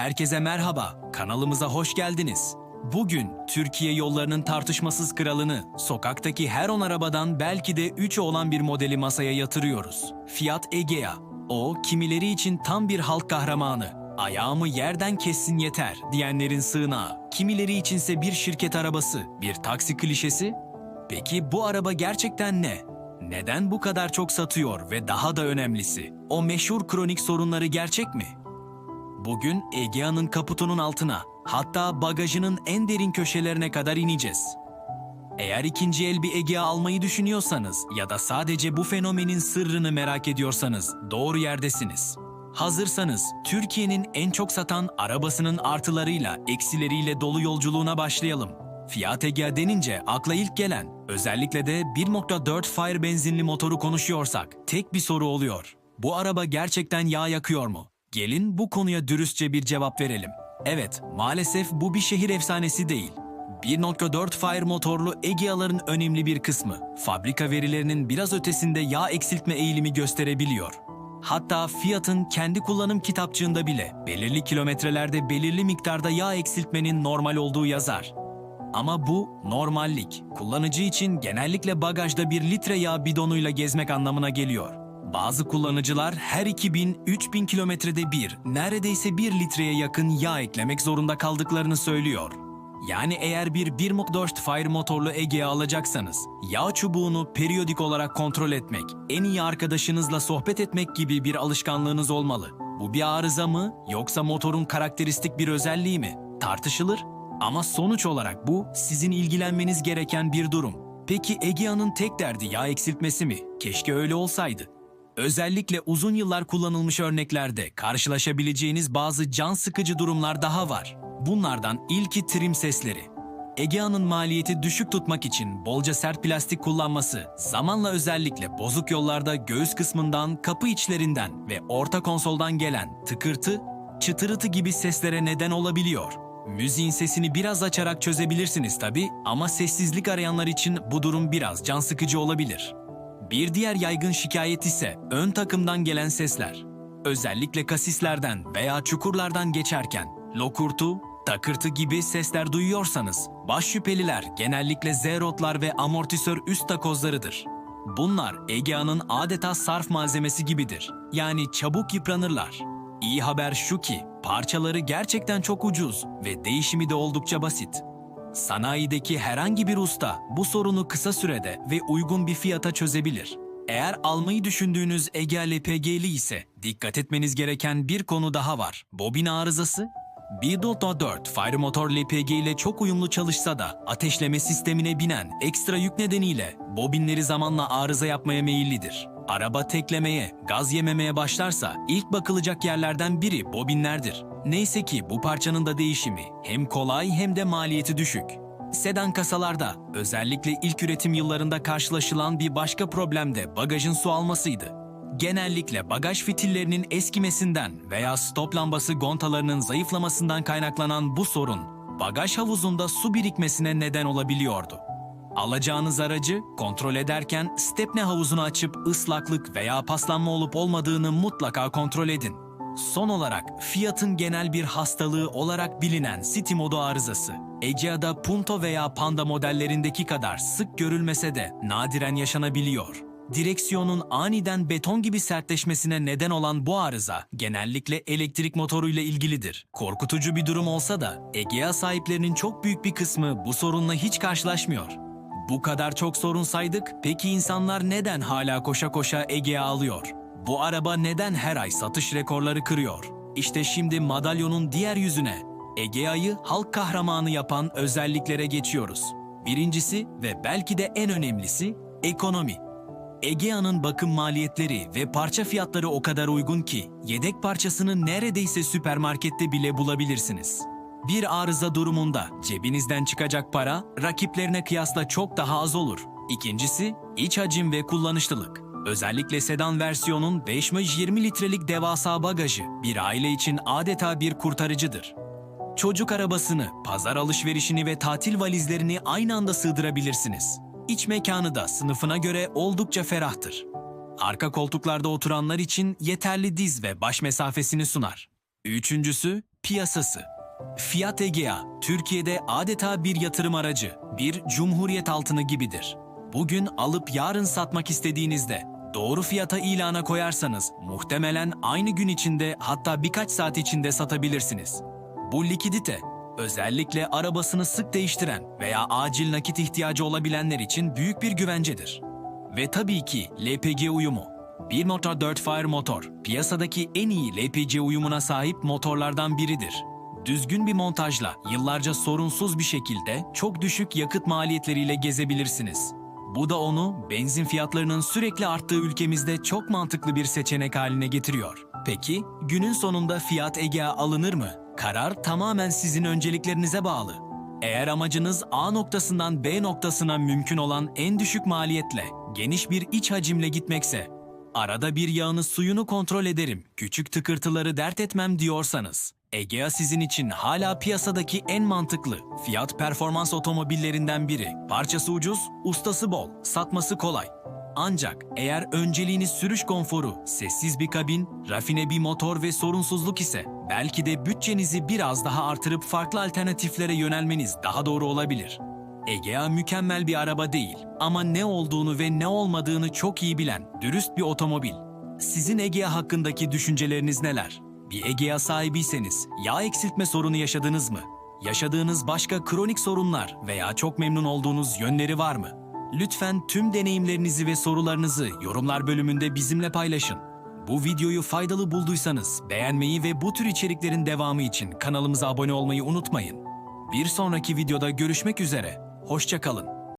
Herkese merhaba, kanalımıza hoş geldiniz. Bugün Türkiye yollarının tartışmasız kralını, sokaktaki her 10 arabadan belki de 3'ü olan bir modeli masaya yatırıyoruz. Fiat Egea. O, kimileri için tam bir halk kahramanı. Ayağımı yerden kessin yeter diyenlerin sığınağı. Kimileri içinse bir şirket arabası, bir taksi klişesi. Peki bu araba gerçekten ne? Neden bu kadar çok satıyor ve daha da önemlisi, o meşhur kronik sorunları gerçek mi? Bugün Egea'nın kaputunun altına, hatta bagajının en derin köşelerine kadar ineceğiz. Eğer ikinci el bir Egea almayı düşünüyorsanız ya da sadece bu fenomenin sırrını merak ediyorsanız doğru yerdesiniz. Hazırsanız Türkiye'nin en çok satan arabasının artılarıyla eksileriyle dolu yolculuğuna başlayalım. Fiat Egea denince akla ilk gelen, özellikle de 1.4 Fire benzinli motoru konuşuyorsak tek bir soru oluyor. Bu araba gerçekten yağ yakıyor mu? Gelin bu konuya dürüstçe bir cevap verelim. Evet, maalesef bu bir şehir efsanesi değil. 1.4 Fire motorlu Egea'ların önemli bir kısmı, fabrika verilerinin biraz ötesinde yağ eksiltme eğilimi gösterebiliyor. Hatta Fiat'ın kendi kullanım kitapçığında bile belirli kilometrelerde belirli miktarda yağ eksiltmenin normal olduğu yazar. Ama bu normallik. Kullanıcı için genellikle bagajda bir litre yağ bidonuyla gezmek anlamına geliyor. Bazı kullanıcılar her 2000-3000 kilometrede bir, neredeyse 1 litreye yakın yağ eklemek zorunda kaldıklarını söylüyor. Yani eğer bir 1.4 Fire motorlu Egea alacaksanız, yağ çubuğunu periyodik olarak kontrol etmek, en iyi arkadaşınızla sohbet etmek gibi bir alışkanlığınız olmalı. Bu bir arıza mı yoksa motorun karakteristik bir özelliği mi? Tartışılır ama sonuç olarak bu sizin ilgilenmeniz gereken bir durum. Peki Egea'nın tek derdi yağ eksiltmesi mi? Keşke öyle olsaydı. Özellikle uzun yıllar kullanılmış örneklerde karşılaşabileceğiniz bazı can sıkıcı durumlar daha var. Bunlardan ilki trim sesleri. Egea'nın maliyeti düşük tutmak için bolca sert plastik kullanması, zamanla özellikle bozuk yollarda göğüs kısmından, kapı içlerinden ve orta konsoldan gelen tıkırtı, çıtırıtı gibi seslere neden olabiliyor. Müziğin sesini biraz açarak çözebilirsiniz tabi ama sessizlik arayanlar için bu durum biraz can sıkıcı olabilir. Bir diğer yaygın şikayet ise ön takımdan gelen sesler. Özellikle kasislerden veya çukurlardan geçerken lokurtu, takırtı gibi sesler duyuyorsanız baş şüpheliler genellikle Z-rotlar ve amortisör üst takozlarıdır. Bunlar Egea'nın adeta sarf malzemesi gibidir. Yani çabuk yıpranırlar. İyi haber şu ki parçaları gerçekten çok ucuz ve değişimi de oldukça basit. Sanayideki herhangi bir usta bu sorunu kısa sürede ve uygun bir fiyata çözebilir. Eğer almayı düşündüğünüz Egea LPG'li ise dikkat etmeniz gereken bir konu daha var. Bobin arızası 1.4 Fire motor LPG ile çok uyumlu çalışsa da ateşleme sistemine binen ekstra yük nedeniyle bobinleri zamanla arıza yapmaya meyillidir. Araba teklemeye, gaz yememeye başlarsa ilk bakılacak yerlerden biri bobinlerdir. Neyse ki bu parçanın da değişimi hem kolay hem de maliyeti düşük. Sedan kasalarda özellikle ilk üretim yıllarında karşılaşılan bir başka problem de bagajın su almasıydı. Genellikle bagaj fitillerinin eskimesinden veya stop lambası gontalarının zayıflamasından kaynaklanan bu sorun bagaj havuzunda su birikmesine neden olabiliyordu. Alacağınız aracı kontrol ederken stepne havuzunu açıp ıslaklık veya paslanma olup olmadığını mutlaka kontrol edin. Son olarak Fiat'ın genel bir hastalığı olarak bilinen City modu arızası. Egea'da Punto veya Panda modellerindeki kadar sık görülmese de nadiren yaşanabiliyor. Direksiyonun aniden beton gibi sertleşmesine neden olan bu arıza genellikle elektrik motoruyla ilgilidir. Korkutucu bir durum olsa da Egea sahiplerinin çok büyük bir kısmı bu sorunla hiç karşılaşmıyor. Bu kadar çok sorun saydık, peki insanlar neden hala koşa koşa Egea alıyor? Bu araba neden her ay satış rekorları kırıyor? İşte şimdi madalyonun diğer yüzüne Egea'yı halk kahramanı yapan özelliklere geçiyoruz. Birincisi ve belki de en önemlisi ekonomi. Egea'nın bakım maliyetleri ve parça fiyatları o kadar uygun ki yedek parçasını neredeyse süpermarkette bile bulabilirsiniz. Bir arıza durumunda cebinizden çıkacak para rakiplerine kıyasla çok daha az olur. İkincisi iç hacim ve kullanışlılık. Özellikle sedan versiyonun 5-20 litrelik devasa bagajı bir aile için adeta bir kurtarıcıdır. Çocuk arabasını, pazar alışverişini ve tatil valizlerini aynı anda sığdırabilirsiniz. İç mekanı da sınıfına göre oldukça ferahtır. Arka koltuklarda oturanlar için yeterli diz ve baş mesafesini sunar. Üçüncüsü piyasası. Fiat Egea, Türkiye'de adeta bir yatırım aracı, bir cumhuriyet altını gibidir. Bugün alıp yarın satmak istediğinizde doğru fiyata ilana koyarsanız muhtemelen aynı gün içinde hatta birkaç saat içinde satabilirsiniz. Bu likidite özellikle arabasını sık değiştiren veya acil nakit ihtiyacı olabilenler için büyük bir güvencedir. Ve tabii ki LPG uyumu. 1 motor 4 fire motor piyasadaki en iyi LPG uyumuna sahip motorlardan biridir. Düzgün bir montajla yıllarca sorunsuz bir şekilde çok düşük yakıt maliyetleriyle gezebilirsiniz. Bu da onu benzin fiyatlarının sürekli arttığı ülkemizde çok mantıklı bir seçenek haline getiriyor. Peki günün sonunda Fiat Egea alınır mı? Karar tamamen sizin önceliklerinize bağlı. Eğer amacınız A noktasından B noktasına mümkün olan en düşük maliyetle, geniş bir iç hacimle gitmekse, arada bir yağını suyunu kontrol ederim, küçük tıkırtıları dert etmem diyorsanız, Egea sizin için hala piyasadaki en mantıklı fiyat performans otomobillerinden biri. Parçası ucuz, ustası bol, satması kolay. Ancak eğer önceliğiniz sürüş konforu, sessiz bir kabin, rafine bir motor ve sorunsuzluk ise belki de bütçenizi biraz daha artırıp farklı alternatiflere yönelmeniz daha doğru olabilir. Egea mükemmel bir araba değil ama ne olduğunu ve ne olmadığını çok iyi bilen dürüst bir otomobil. Sizin Egea hakkındaki düşünceleriniz neler? Bir Egea sahibiyseniz yağ eksiltme sorunu yaşadınız mı? Yaşadığınız başka kronik sorunlar veya çok memnun olduğunuz yönleri var mı? Lütfen tüm deneyimlerinizi ve sorularınızı yorumlar bölümünde bizimle paylaşın. Bu videoyu faydalı bulduysanız beğenmeyi ve bu tür içeriklerin devamı için kanalımıza abone olmayı unutmayın. Bir sonraki videoda görüşmek üzere. Hoşçakalın.